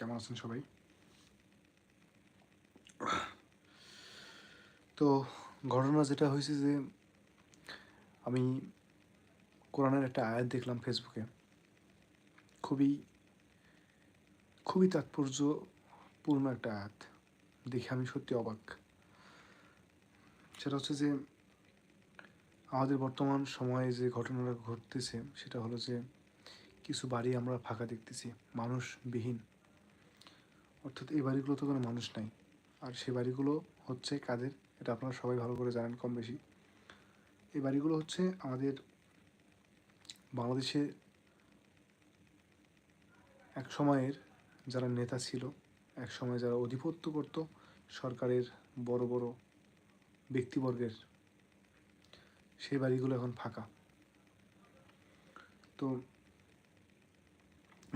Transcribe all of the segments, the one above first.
কেমন আছেন সবাই? তো ঘটনা যেটা হয়েছে যে, আমি কোরআনের একটা আয়াত দেখলাম ফেসবুকে। খুবই খুবই তাৎপর্যপূর্ণ একটা আয়াত। দেখে আমি সত্যি অবাক। সেটা হচ্ছে যে, আমাদের বর্তমান সময়ে যে ঘটনাটা ঘটতেছে, সেটা হলো যে, কিছু বাড়ি আমরা ফাঁকা দেখতেছি, মানুষবিহীন। অর্থাৎ এই বাড়িগুলোতে কোনো মানুষ নাই। আর সেই বাড়িগুলো হচ্ছে কাদের, এটা আপনারা সবাই ভালো করে জানেন কম বেশি এই বাড়িগুলো হচ্ছে আমাদের বাংলাদেশে এক সময়ের যারা নেতা ছিল, এক সময় যারা অধিপত্য করত সরকারের বড় বড় ব্যক্তিবর্গের। সেই বাড়িগুলো এখন ফাঁকা। তো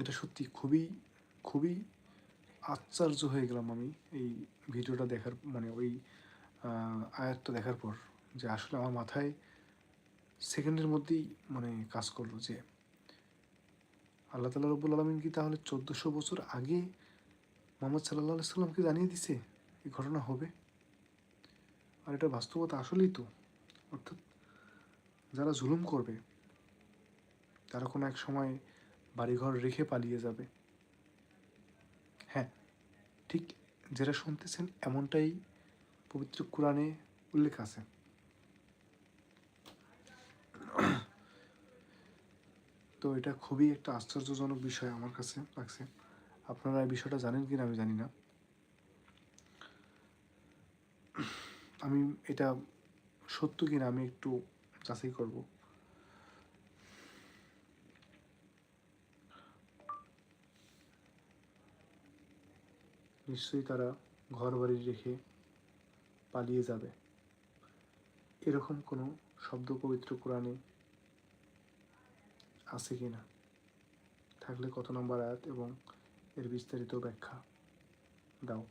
এটা সত্যি খুবই খুবই আশ্চর্য হয়ে গেলাম আমি এই ভিডিওটা দেখার মানে ওই আয়াতটা দেখার পর যে আসলে আমার মাথায় সেকেন্ডের মধ্যেই মানে কাজ করল যে আল্লাহ তালা রব্বুল আলমিন কি তাহলে চোদ্দোশো বছর আগে মোহাম্মদ সাল্লাহ সাল্লামকে জানিয়ে দিছে এই ঘটনা হবে? আর এটা বাস্তবতা আসলেই তো। অর্থাৎ যারা জুলুম করবে, তারা কোনো এক সময় বাড়িঘর রেখে পালিয়ে যাবে। ঠিক যেটা শুনতেছেন, এমনটাই পবিত্র কোরআনে উল্লেখ আছে। তো এটা খুবই একটা আশ্চর্যজনক বিষয় আমার কাছে লাগছে। আপনারা এই বিষয়টা জানেন কিনা আমি জানি না। আমি এটা সত্য কিনা আমি একটু যাচাই করব। নিশ্চয়ই তারা ঘর বাড়ি রেখে পালিয়ে যাবে। এরকম কোনো শব্দ পবিত্র কোরআনে আছে কি না? থাকলে কত নম্বর আয়াত এবং এর বিস্তারিত ব্যাখ্যা দাও।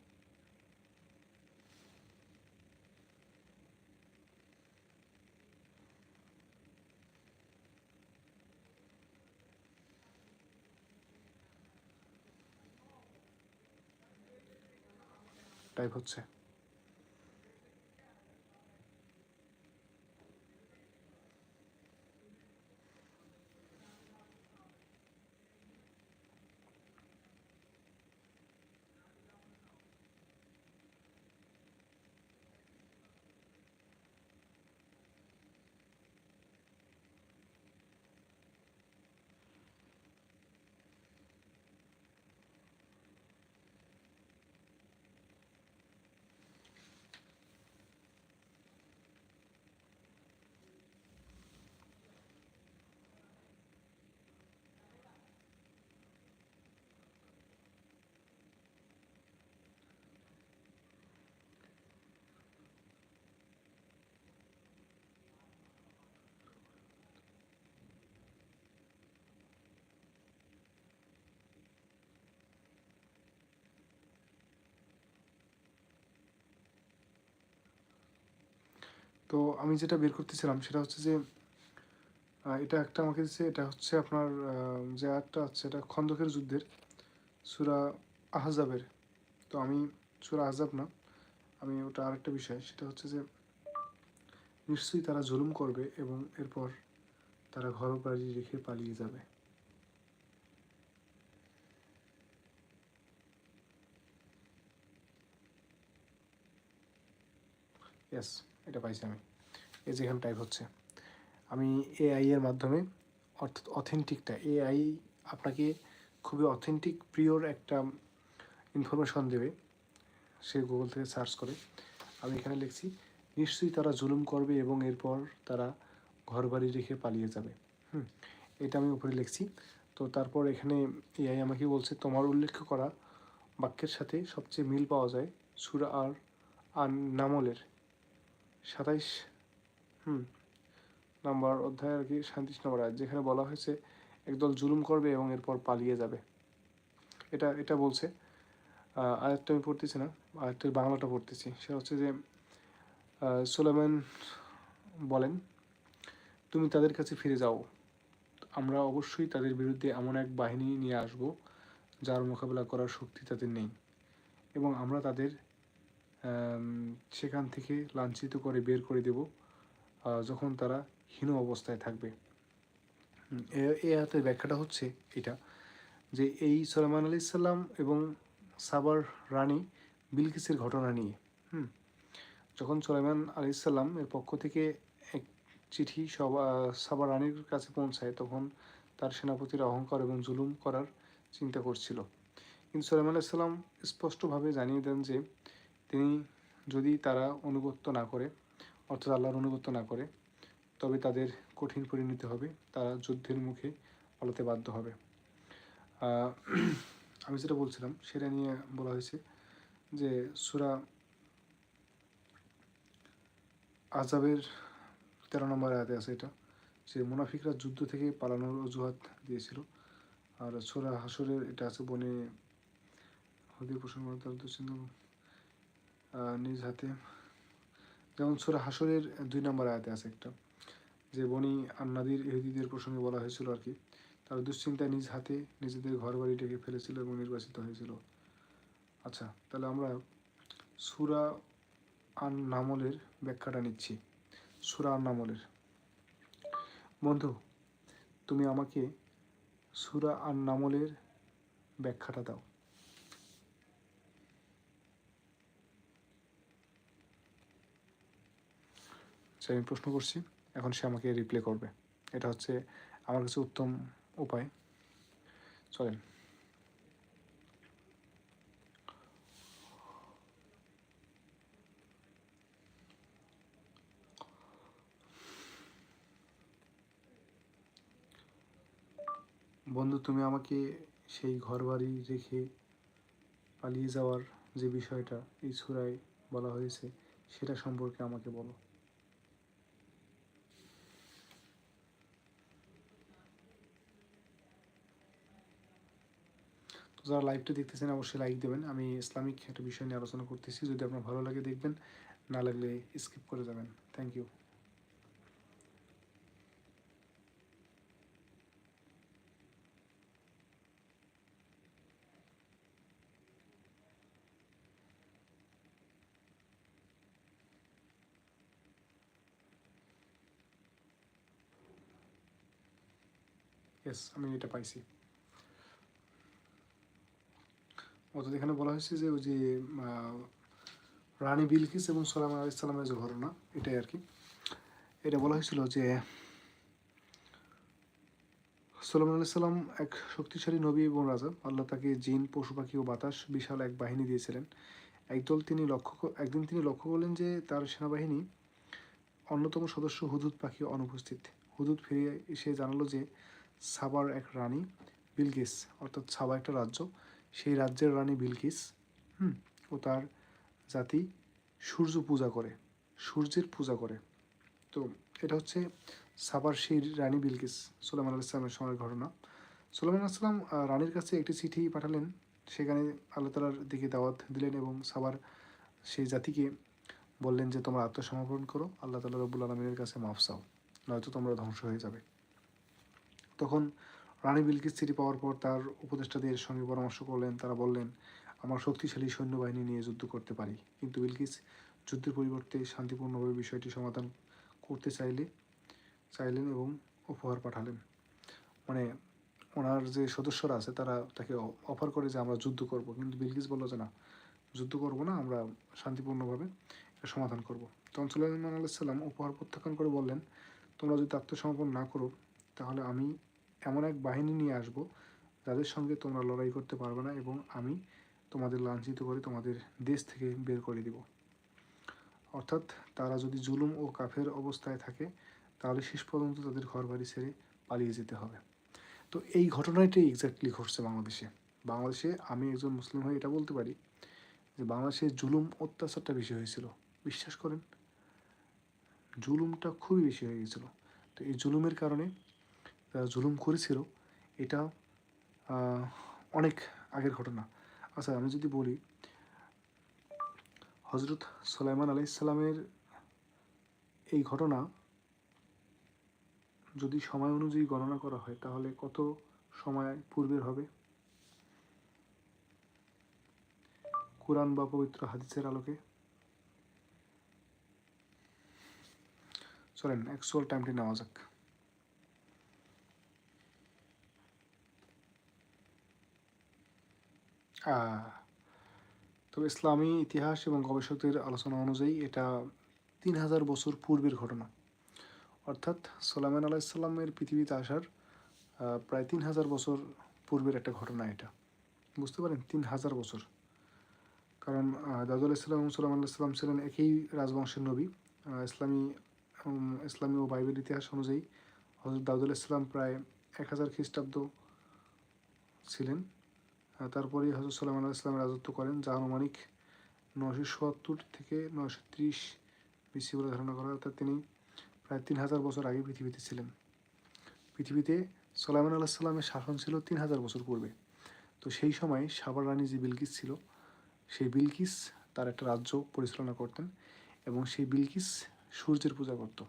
টাইপ হচ্ছে। তো আমি যেটা বের করতেছিলাম সেটা হচ্ছে যে এটা একটা আমাকে দিচ্ছে এটা হচ্ছে আপনার যে আয়াতটা আছে, এটা খন্দকের যুদ্ধের সুরা আহজাবের। তো আমি, সুরা আহজাব না, আমি ওটা আরেকটা বিষয়, সেটা হচ্ছে যে, নিশ্চয়ই তারা জুলুম করবে এবং এরপর তারা ঘর বাড়ি রেখে পালিয়ে যাবে। ইয়েস এটা পাইছি আমি। এই যেখানে টাইপ হচ্ছে। আমি এআই এর মাধ্যমে অর্থাৎ অথেন্টিকটা এআই আপনাকে খুবই অথেন্টিক প্রিয়র একটা ইনফরমেশন দেবে। সে গুগল থেকে সার্চ করে। আমি এখানে লিখছি, নিশ্চয়ই তারা জুলুম করবে এবং এরপর তারা ঘর বাড়ি রেখে পালিয়ে যাবে। হুম, এটা আমি উপরে লিখছি। তো তারপর এখানে এআই আমাকে বলছে, তোমার উল্লেখ করা বাক্যের সাথে সবচেয়ে মিল পাওয়া যায় সুরা আর আর নামলের। সাতাইশ, হুম, নাম্বার অধ্যায় আর কি, সাঁত্রিশ নম্বর আয়াত, যেখানে বলা হয়েছে, একদল জুলুম করবে এবং এরপর পালিয়ে যাবে। এটা এটা বলছে। আয়াতটা আমি পড়তেছি না, আয়াতটার বাংলাটা পড়তেছি। সেটা হচ্ছে যে সোলেমান বলেন, তুমি তাদের কাছে ফিরে যাও। আমরা অবশ্যই তাদের বিরুদ্ধে এমন এক বাহিনী নিয়ে আসব, যার মোকাবেলা করার শক্তি তাদের নেই। এবং আমরা তাদের সেখান থেকে লাঞ্ছিত করে বের করে দেব যখন তারা হীন অবস্থায় থাকবে। এ- হাতের ব্যাখ্যাটা হচ্ছে এটা, যে এই সলেমান আলি সাল্লাম এবং সাবার রানী বিলকিসের ঘটনা নিয়ে, হুম? যখন সুলাইমান আলি সাল্লাম এর পক্ষ থেকে এক চিঠি সবা, সাবার রানীর কাছে পৌঁছায়, তখন তার সেনাপতির অহংকার এবং জুলুম করার চিন্তা করছিল। কিন্তু সুলাইমান আলি সাল্লাম স্পষ্টভাবে জানিয়ে দেন যে তিনি যদি তারা অনুগত্য না করে, অর্থাৎ আল্লাহর অনুগত্য না করে, তবে তাদের কঠিন পরিণতি হবে, তারা যুদ্ধের মুখে পালাতে বাধ্য হবে। আমি যেটা বলছিলাম, সেটা নিয়ে বলা হয়েছে যে সুরা আজাবের তেরো নম্বর আয়াতে আছে এটা, যে মুনাফিকরা যুদ্ধ থেকে পালানোর অজুহাত দিয়েছিল। আর সুরা হাসরের এটা আছে বনে পোষণ করে তার নিজ হাতে। যেমন সুরা হাসরের দুই নম্বর আয়াতে আছে একটা, যে বনি আন্নাদির ইহুদিদের প্রসঙ্গে বলা হয়েছিল আর কি, তারা দুশ্চিন্তায় নিজ হাতে নিজেদের ঘর বাড়ি ডেকে ফেলেছিল এবং নির্বাচিত হয়েছিল। আচ্ছা তাহলে আমরা সুরা আন নামলের ব্যাখ্যাটা নিচ্ছি। সুরা আন নামলের বন্ধু, তুমি আমাকে সুরা আন নামলের ব্যাখ্যাটা দাও। আচ্ছা, আমি প্রশ্ন করছি এখন সে আমাকে রিপ্লে করবে। এটা হচ্ছে আমার কাছে উত্তম উপায়। চলেন। বন্ধু তুমি আমাকে সেই ঘর বাড়ি রেখে পালিয়ে যাওয়ার যে বিষয়টা এই সুরায় বলা হয়েছে সেটা সম্পর্কে আমাকে বলো। তো যারা লাইভটা দেখতেছেন, অবশ্যই লাইক দেবেন। আমি ইসলামিক একটা বিষয় নিয়ে আলোচনা করতেছি। যদি আপনার ভালো লাগে দেখবেন, না লাগলে স্কিপ করে যাবেন। থ্যাংক ইউ ইয়েস আমি এটা পাইছি। অর্থাৎ এখানে বলা হয়েছে যে ওই যে রানী বিলকিস এবং সালাম আলাইসাল্লামের যে ঘটনা, এটাই আর কি। এটা বলা হয়েছিল যে সালাম আলাইসাল্লাম এক শক্তিশালী নবী এবং রাজা। আল্লাহ তাকে জিন, পশু পাখি ও বাতাস বিশাল এক বাহিনী দিয়েছিলেন। একদল তিনি লক্ষ্য একদিন তিনি লক্ষ্য করলেন যে তার সেনাবাহিনী অন্যতম সদস্য হুদুদ পাখি অনুপস্থিত। হুদুদ ফিরে এসে জানালো যে সাবার এক রানী বিলকিস, অর্থাৎ সাবা একটা রাজ্য সেই রাজ্যের রানী বিলকিস, হুম, ও তার জাতি সূর্য পূজা করে, সূর্যের পূজা করে। তো এটা হচ্ছে সাবার সেই রানী বিলকিস, সুলাইমান আলাহ ইসলামের সময়ের ঘটনা। সুলাইমান আসলাম রানীর কাছে একটি চিঠি পাঠালেন। সেখানে আল্লাহ তালার দিকে দাওয়াত দিলেন এবং সাবার সেই জাতিকে বললেন যে, তোমরা আত্মসমর্পণ করো। আল্লাহ তালা রব্বুল আলমিনের কাছে মাফ চাও। নয়তো তোমরা ধ্বংস হয়ে যাবে। তখন রানী বিলকিস চিঠি পাওয়ার পর তার উপদেষ্টাদের সঙ্গে পরামর্শ করলেন। তারা বললেন, আমরা শক্তিশালী সৈন্যবাহিনী নিয়ে যুদ্ধ করতে পারি। কিন্তু বিলকিস, যুদ্ধের পরিবর্তে শান্তিপূর্ণভাবে বিষয়টি সমাধান করতে চাইলে, চাইলেন এবং উপহার পাঠালেন। মানে ওনার যে সদস্যরা আছে, তারা তাকে অফার করে যে আমরা যুদ্ধ করব। কিন্তু বিলকিস বলল যে, না, যুদ্ধ করব না, আমরা শান্তিপূর্ণভাবে এটা সমাধান করব। তখন সুলাইমান আলাইসাল্লাম উপহার প্রত্যাখ্যান করে বললেন, তোমরা যদি আত্মসমর্পণ না করো, তাহলে আমি এমন এক বাহিনী নিয়ে আসব যাদের সঙ্গে তোমরা লড়াই করতে পারবে না এবং আমি তোমাদের লাঞ্ছিত করে তোমাদের দেশ থেকে বের করে দিব। অর্থাৎ তারা যদি জুলুম ও কাফের অবস্থায় থাকে, তাহলে শেষ পর্যন্ত তাদের ঘর বাড়ি ছেড়ে পালিয়ে যেতে হবে। তো এই ঘটনাটাই এক্স্যাক্টলি ঘটছে বাংলাদেশে। বাংলাদেশে আমি একজন মুসলিম হয়ে এটা বলতে পারি যে বাংলাদেশে জুলুম অত্যাচারটা বেশি হয়েছিল। বিশ্বাস করেন, জুলুমটা খুবই বেশি হয়ে গেছিল। তো এই জুলুমের কারণে জুলুম করেছিল, এটা অনেক আগের ঘটনা। আচ্ছা আমি যদি বলি হজরত সুলাইমান আলাই ইসলামের এই ঘটনা যদি সময় অনুযায়ী গণনা করা হয়, তাহলে কত সময় পূর্বের হবে? কোরআন বা পবিত্র হাদিসের আলোকে? চলেন অ্যাকচুয়াল টাইমটি নেওয়া যাক। তো ইসলামী ইতিহাস এবং গবেষকদের আলোচনা অনুযায়ী এটা তিন হাজার বছর পূর্বের ঘটনা। অর্থাৎ সোলাইমান আলাইসাল্লামের পৃথিবীতে আসার প্রায় তিন হাজার বছর পূর্বের একটা ঘটনা এটা। বুঝতে পারেন? তিন হাজার বছর। কারণ দাউদ আলাইসাল্লাম এবং সোলাইমান আলাইসাল্লাম ছিলেন একই রাজবংশের নবী। ইসলামী ইসলামী ও বাইবেল ইতিহাস অনুযায়ী হজরত দাউদ আলাইসাল্লাম প্রায় এক হাজার খ্রিস্টাব্দ ছিলেন। আহ, তারপরেই হজরত সাল্লাম আল্লাহ ইসলাম রাজত্ব করেন যা আনুমানিক নশো সত্তর থেকে নশো ত্রিশ বিসি বলে ধারণা করা অর্থাৎ তিনি প্রায় তিন হাজার বছর আগে পৃথিবীতে ছিলেন। পৃথিবীতে সোলাইমান আল্লাহ সাল্লামের শাসন ছিল তিন হাজার বছর পূর্বে। তো সেই সময় সাবার রানী যে বিলকিস ছিল সেই বিলকিস তার একটা রাজ্য পরিচালনা করতেন এবং সেই বিলকিস সূর্যের পূজা করত।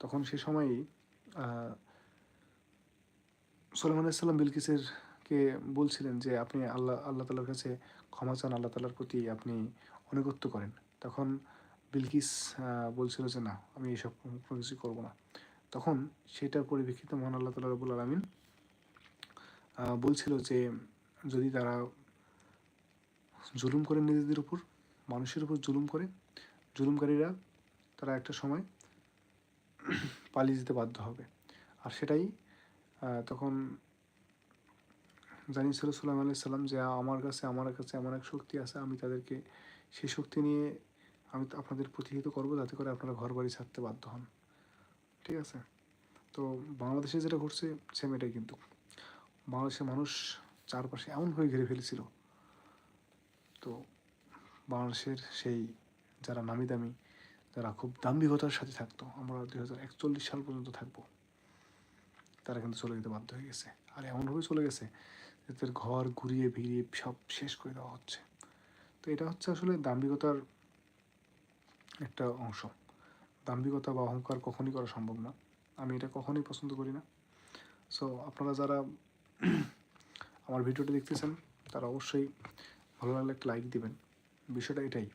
তখন সে সময়েই আহ, সোলাইমান আলাইসাল্লাম বিলকিসের কে বলছিলেন যে, আপনি আল্লাহ আল্লাহ তালার কাছে ক্ষমা চান, আল্লাহ তালার প্রতি আপনি অনুগত্য করেন। তখন বিলকিস বলছিল যে, না, আমি এইসব কোনো কোনো কিছু করব না। তখন সেটার পরিপ্রেক্ষিতে মহান আল্লাহ তালা রবুল আলমিন বলছিল যে, যদি তারা জুলুম করে নিজেদের উপর, মানুষের উপর জুলুম করে, জুলুমকারীরা তারা একটা সময় পালিয়ে যেতে বাধ্য হবে। আর সেটাই তখন জানিয়েছিল সাল্লাম আলি সাল্লাম যে আমার কাছে আমার কাছে এমন এক শক্তি আছে, আমি তাদেরকে সেই শক্তি নিয়ে আমি আপনাদের প্রতিহিত করব, যাতে করে আপনারা ঘর বাড়ি ছাড়তে বাধ্য হন। ঠিক আছে? তো বাংলাদেশে যেটা ঘটছে সেম এটাই কিন্তু। বাংলাদেশের মানুষ চারপাশে এমনভাবে ঘিরে ফেলেছিল। তো বাংলাদেশের সেই যারা নামি দামি যারা খুব দাম্ভিকতার সাথে থাকতো, আমরা দুই হাজার একচল্লিশ সাল পর্যন্ত থাকব, তারা কিন্তু চলে যেতে বাধ্য হয়ে গেছে। আর এমনভাবে চলে গেছে যে তাদের ঘর ঘুরিয়ে ভিড়িয়ে সব শেষ করে দেওয়া হচ্ছে। তো এটা হচ্ছে আসলে দাম্ভিকতার একটা অংশ। দাম্ভিকতা বা অহংকার কখনই করা সম্ভব না। আমি এটা কখনোই পছন্দ করি না। সো আপনারা যারা আমার ভিডিওটা দেখতেছেন, তারা অবশ্যই ভালো লাগলে একটা লাইক দিবেন। বিষয়টা এটাই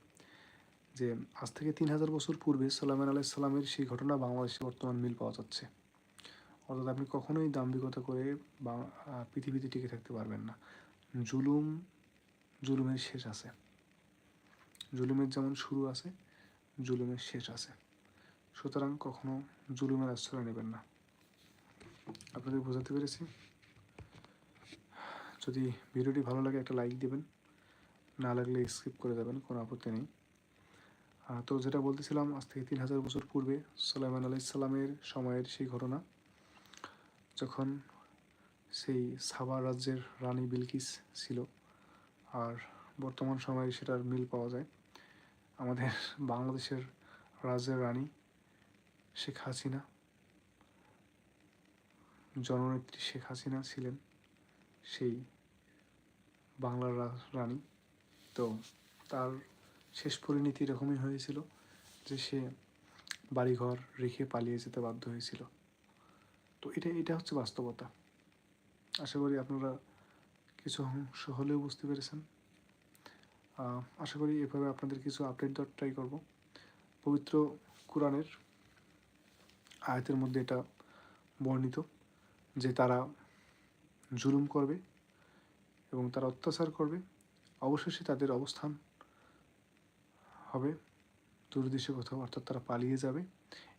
যে, আজ থেকে তিন হাজার বছর পূর্বে সালামান আলাইসাল্লামের সেই ঘটনা বাংলাদেশে বর্তমান মিল পাওয়া যাচ্ছে। অর্থাৎ আপনি কখনোই দাম্ভিকতা করে বা পৃথিবীতে টিকে থাকতে পারবেন না। জুলুম, জুলুমের শেষ আছে। জুলুমের যেমন শুরু আছে, জুলুমের শেষ আছে। সুতরাং কখনো জুলুমের আশ্রয় নেবেন না। আপনাদের বোঝাতে পেরেছি? যদি ভিডিওটি ভালো লাগে একটা লাইক দিবেন। না লাগলে স্কিপ করে যাবেন, কোনো আপত্তি নেই। তো যেটা বলতেছিলাম, আজ থেকে তিন হাজার বছর পূর্বে সালাইমান আলাইসাল্লামের সময়ের সেই ঘটনা। যখন সেই সাবা রাজ্যের রানী বিলকিস ছিল, আর বর্তমান সময়ে সেটার মিল পাওয়া যায়, আমাদের বাংলাদেশের রাজ্যের রানী শেখ হাসিনা, জননেত্রী শেখ হাসিনা ছিলেন সেই বাংলার রানী। তো তার শেষ পরিণতি এরকমই হয়েছিল যে সে বাড়িঘর রেখে পালিয়ে যেতে বাধ্য হয়েছিল। তো এটা এটা হচ্ছে বাস্তবতা। আশা করি আপনারা কিছু অংশ হলেও বুঝতে পেরেছেন। আশা করি এভাবে আপনাদের কিছু আপডেট দেওয়ার ট্রাই করব। পবিত্র কোরআনের আয়াতের মধ্যে এটা বর্ণিত যে তারা জুলুম করবে এবং তারা অত্যাচার করবে। অবশেষে তাদের অবস্থান হবে দূরদেশে কোথাও, অর্থাৎ তারা পালিয়ে যাবে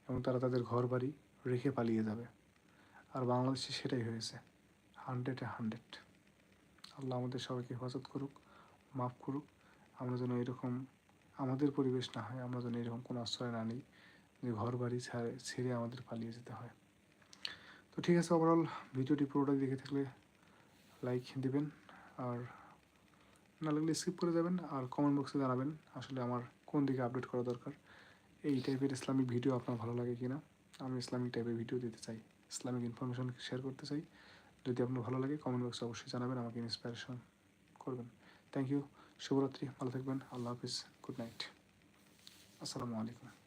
এবং তারা তাদের ঘর বাড়ি রেখে পালিয়ে যাবে। আর বাংলাদেশে সেটাই হয়েছে। হান্ড্রেডে হান্ড্রেড আল্লাহ আমাদের সবাইকে হেফাজত করুক, মাফ করুক। আমরা যেন এরকম আমাদের পরিবেশ না হয়, আমরা যেন এরকম কোনো আশ্রয় না নিই যে ঘর বাড়ি ছেড়ে ছেড়ে আমাদের পালিয়ে যেতে হয়। তো ঠিক আছে ওভারঅল ভিডিওটি পুরোটা দেখে থাকলে লাইক দিবেন আর না লাগলে স্কিপ করে যাবেন আর কমেন্ট বক্সে জানাবেন আসলে আমার কোন দিকে আপডেট করা দরকার। এই টাইপের ইসলামিক ভিডিও আপনার ভালো লাগে কি না আমি ইসলামিক টাইপের ভিডিও দিতে চাই। ইসলামিক ইনফরমেশন শেয়ার করতে চাই, যদি আপনার ভালো লাগে কমেন্ট বক্সে অবশ্যই জানাবেন, আমাকে ইন্সপিরেশন করবেন। থ্যাংক ইউ শুভরাত্রি, ভালো থাকবেন, আল্লাহ হাফিজ গুড নাইট আসসালামু আলাইকুম।